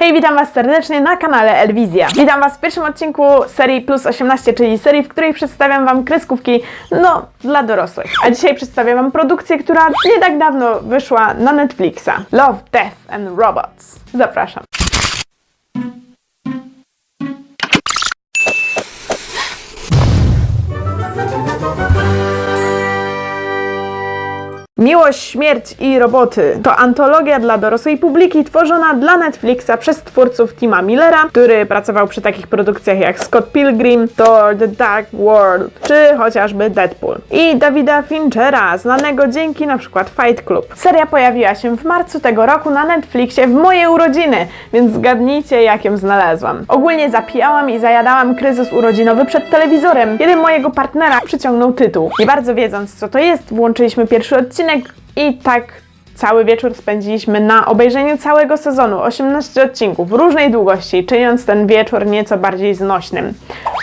Hej, witam Was serdecznie na kanale Elwizja. Witam Was w pierwszym odcinku serii Plus 18, czyli serii, w której przedstawiam Wam kreskówki, no, dla dorosłych. A dzisiaj przedstawiam Wam produkcję, która nie tak dawno wyszła na Netflixa. Love, Death and Robots. Zapraszam. Miłość, śmierć i roboty to antologia dla dorosłej publiki tworzona dla Netflixa przez twórców Tima Millera, który pracował przy takich produkcjach jak Scott Pilgrim, Thor, The Dark World czy chociażby Deadpool. I Davida Finchera, znanego dzięki na przykład Fight Club. Seria pojawiła się w marcu tego roku na Netflixie w moje urodziny, więc zgadnijcie jak ją znalazłam. Ogólnie zapijałam i zajadałam kryzys urodzinowy przed telewizorem, kiedy mojego partnera przyciągnął tytuł. Nie bardzo wiedząc co to jest, włączyliśmy pierwszy odcinek i tak cały wieczór spędziliśmy na obejrzeniu całego sezonu, 18 odcinków różnej długości, czyniąc ten wieczór nieco bardziej znośnym.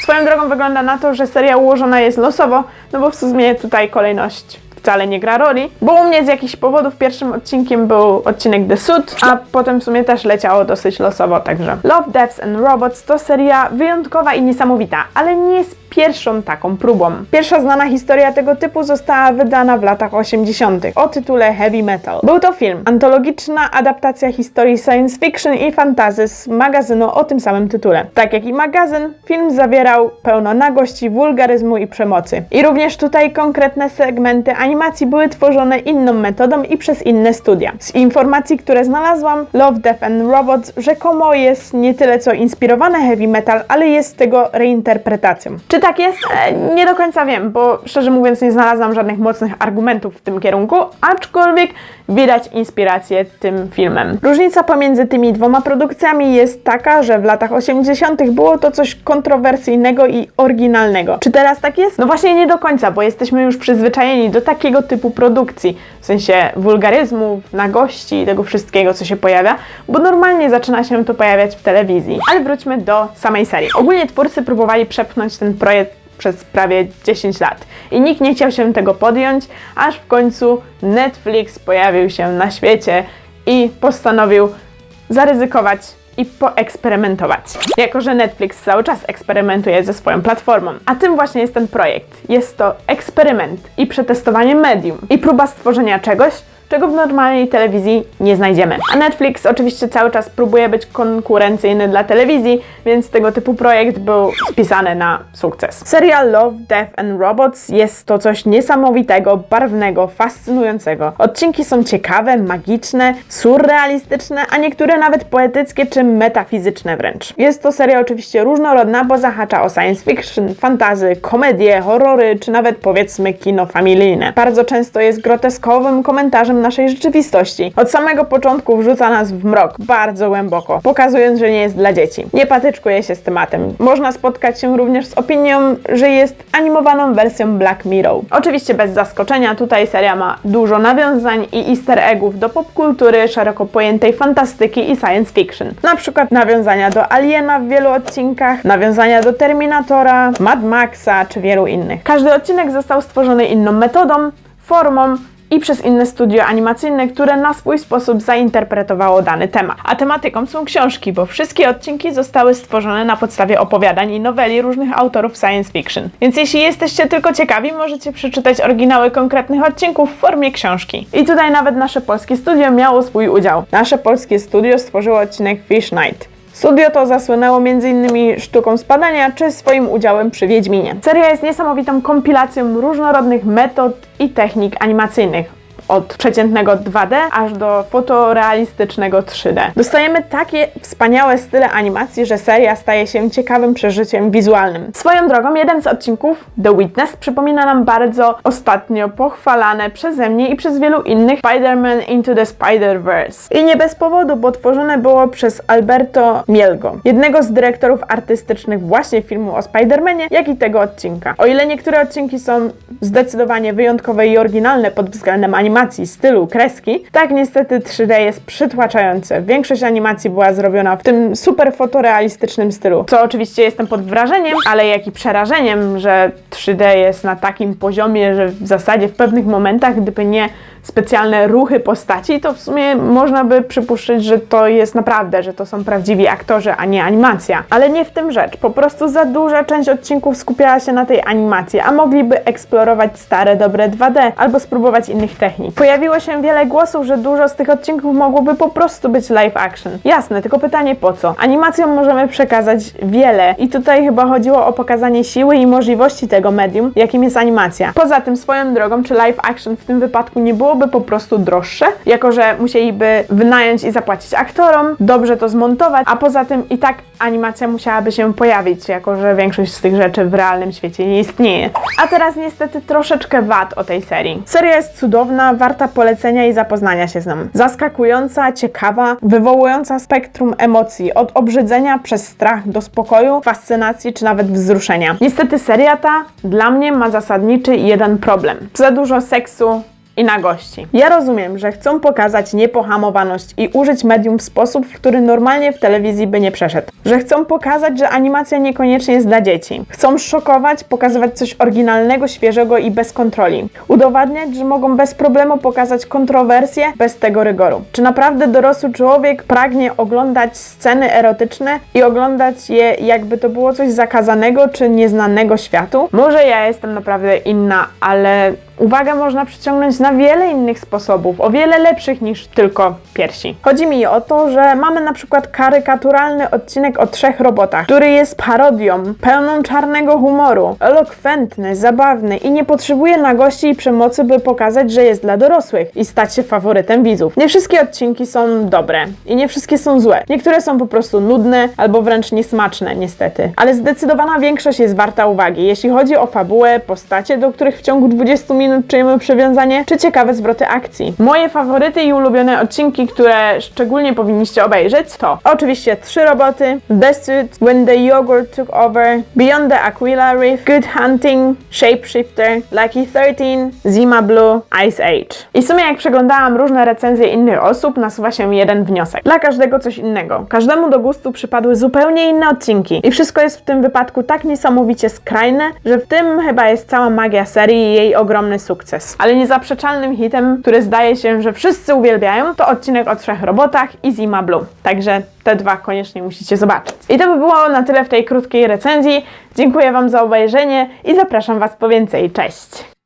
Swoją drogą wygląda na to, że seria ułożona jest losowo, no bo w sumie tutaj kolejność wcale nie gra roli, bo u mnie z jakichś powodów pierwszym odcinkiem był odcinek The Suit, a potem w sumie też leciało dosyć losowo, także Love, Deaths and Robots to seria wyjątkowa i niesamowita, ale nie jest pierwszą taką próbą. Pierwsza znana historia tego typu została wydana w latach 80. o tytule Heavy Metal. Był to film, antologiczna adaptacja historii science fiction i fantasy z magazynu o tym samym tytule. Tak jak i magazyn, film zawierał pełno nagości, wulgaryzmu i przemocy. I również tutaj konkretne segmenty animacji były tworzone inną metodą i przez inne studia. Z informacji, które znalazłam, Love, Death and Robots rzekomo jest nie tyle co inspirowane heavy metal, ale jest tego reinterpretacją. Czy tak jest? E, nie do końca wiem, bo szczerze mówiąc nie znalazłam żadnych mocnych argumentów w tym kierunku, aczkolwiek widać inspirację tym filmem. Różnica pomiędzy tymi dwoma produkcjami jest taka, że w latach 80. było to coś kontrowersyjnego i oryginalnego. Czy teraz tak jest? No właśnie nie do końca, bo jesteśmy już przyzwyczajeni do takiego typu produkcji, w sensie wulgaryzmów, nagości i tego wszystkiego, co się pojawia, bo normalnie zaczyna się to pojawiać w telewizji. Ale wróćmy do samej serii. Ogólnie twórcy próbowali przepchnąć ten projekt przez prawie 10 lat. I nikt nie chciał się tego podjąć, aż w końcu Netflix pojawił się na świecie i postanowił zaryzykować i poeksperymentować. Jako, że Netflix cały czas eksperymentuje ze swoją platformą, a tym właśnie jest ten projekt. Jest to eksperyment i przetestowanie medium i próba stworzenia czegoś, czego w normalnej telewizji nie znajdziemy. A Netflix oczywiście cały czas próbuje być konkurencyjny dla telewizji, więc tego typu projekt był spisany na sukces. Serial Love, Death and Robots jest to coś niesamowitego, barwnego, fascynującego. Odcinki są ciekawe, magiczne, surrealistyczne, a niektóre nawet poetyckie czy metafizyczne wręcz. Jest to seria oczywiście różnorodna, bo zahacza o science fiction, fantazy, komedie, horrory, czy nawet powiedzmy kino familijne. Bardzo często jest groteskowym komentarzem naszej rzeczywistości. Od samego początku wrzuca nas w mrok, bardzo głęboko, pokazując, że nie jest dla dzieci. Nie patyczkuje się z tematem. Można spotkać się również z opinią, że jest animowaną wersją Black Mirror. Oczywiście bez zaskoczenia, tutaj seria ma dużo nawiązań i easter eggów do popkultury, szeroko pojętej fantastyki i science fiction. Na przykład nawiązania do Aliena w wielu odcinkach, nawiązania do Terminatora, Mad Maxa czy wielu innych. Każdy odcinek został stworzony inną metodą, formą i przez inne studio animacyjne, które na swój sposób zainterpretowało dany temat. A tematyką są książki, bo wszystkie odcinki zostały stworzone na podstawie opowiadań i noweli różnych autorów science fiction. Więc jeśli jesteście tylko ciekawi, możecie przeczytać oryginały konkretnych odcinków w formie książki. I tutaj nawet nasze polskie studio miało swój udział. Nasze polskie studio stworzyło odcinek Fish Night. Studio to zasłynęło m.in. sztuką spadania czy swoim udziałem przy Wiedźminie. Seria jest niesamowitą kompilacją różnorodnych metod i technik animacyjnych. Od przeciętnego 2D aż do fotorealistycznego 3D. Dostajemy takie wspaniałe style animacji, że seria staje się ciekawym przeżyciem wizualnym. Swoją drogą, jeden z odcinków, The Witness, przypomina nam bardzo ostatnio pochwalane przeze mnie i przez wielu innych Spider-Man Into the Spider-Verse. I nie bez powodu, bo tworzone było przez Alberto Mielgo, jednego z dyrektorów artystycznych właśnie filmu o Spider-Manie, jak i tego odcinka. O ile niektóre odcinki są zdecydowanie wyjątkowe i oryginalne pod względem animacji, stylu kreski, tak niestety 3D jest przytłaczające. Większość animacji była zrobiona w tym super fotorealistycznym stylu, co oczywiście jestem pod wrażeniem, ale jak i przerażeniem, że 3D jest na takim poziomie, że w zasadzie w pewnych momentach, gdyby nie specjalne ruchy postaci, to w sumie można by przypuszczać, że to jest naprawdę, że to są prawdziwi aktorzy, a nie animacja. Ale nie w tym rzecz. Po prostu za duża część odcinków skupiała się na tej animacji, a mogliby eksplorować stare, dobre 2D albo spróbować innych technik. Pojawiło się wiele głosów, że dużo z tych odcinków mogłoby po prostu być live action. Jasne, tylko pytanie po co? Animacją możemy przekazać wiele i tutaj chyba chodziło o pokazanie siły i możliwości tego medium, jakim jest animacja. Poza tym swoją drogą, czy live action w tym wypadku nie byłoby po prostu droższe, jako że musieliby wynająć i zapłacić aktorom, dobrze to zmontować, a poza tym i tak animacja musiałaby się pojawić, jako że większość z tych rzeczy w realnym świecie nie istnieje. A teraz niestety troszeczkę wad o tej serii. Seria jest cudowna, warta polecenia i zapoznania się z nią. Zaskakująca, ciekawa, wywołująca spektrum emocji, od obrzydzenia przez strach do spokoju, fascynacji czy nawet wzruszenia. Niestety seria ta dla mnie ma zasadniczy jeden problem. Za dużo seksu, i nagości. Ja rozumiem, że chcą pokazać niepohamowaność i użyć medium w sposób, w który normalnie w telewizji by nie przeszedł. Że chcą pokazać, że animacja niekoniecznie jest dla dzieci. Chcą szokować, pokazywać coś oryginalnego, świeżego i bez kontroli. Udowadniać, że mogą bez problemu pokazać kontrowersje bez tego rygoru. Czy naprawdę dorosły człowiek pragnie oglądać sceny erotyczne i oglądać je jakby to było coś zakazanego czy nieznanego światu? Może ja jestem naprawdę inna, ale Uwagę można przyciągnąć na wiele innych sposobów, o wiele lepszych niż tylko piersi. Chodzi mi o to, że mamy na przykład karykaturalny odcinek o trzech robotach, który jest parodią, pełną czarnego humoru, elokwentny, zabawny i nie potrzebuje nagości i przemocy, by pokazać, że jest dla dorosłych i stać się faworytem widzów. Nie wszystkie odcinki są dobre i nie wszystkie są złe. Niektóre są po prostu nudne albo wręcz niesmaczne, niestety. Ale zdecydowana większość jest warta uwagi, jeśli chodzi o fabułę, postacie, do których w ciągu 20 minut czujemy przywiązanie, czy ciekawe zwroty akcji. Moje faworyty i ulubione odcinki, które szczególnie powinniście obejrzeć, to oczywiście Trzy Roboty, The Suit, When the Yogurt Took Over, Beyond the Aquila Reef, Good Hunting, Shapeshifter, Lucky 13, Zima Blue, Ice Age. I w sumie jak przeglądałam różne recenzje innych osób, nasuwa się jeden wniosek. Dla każdego coś innego. Każdemu do gustu przypadły zupełnie inne odcinki. I wszystko jest w tym wypadku tak niesamowicie skrajne, że w tym chyba jest cała magia serii i jej ogromny sukces. Ale niezaprzeczalnym hitem, który zdaje się, że wszyscy uwielbiają, to odcinek o trzech robotach i Zima Blue. Także te dwa koniecznie musicie zobaczyć. I to by było na tyle w tej krótkiej recenzji. Dziękuję Wam za obejrzenie i zapraszam Was po więcej. Cześć!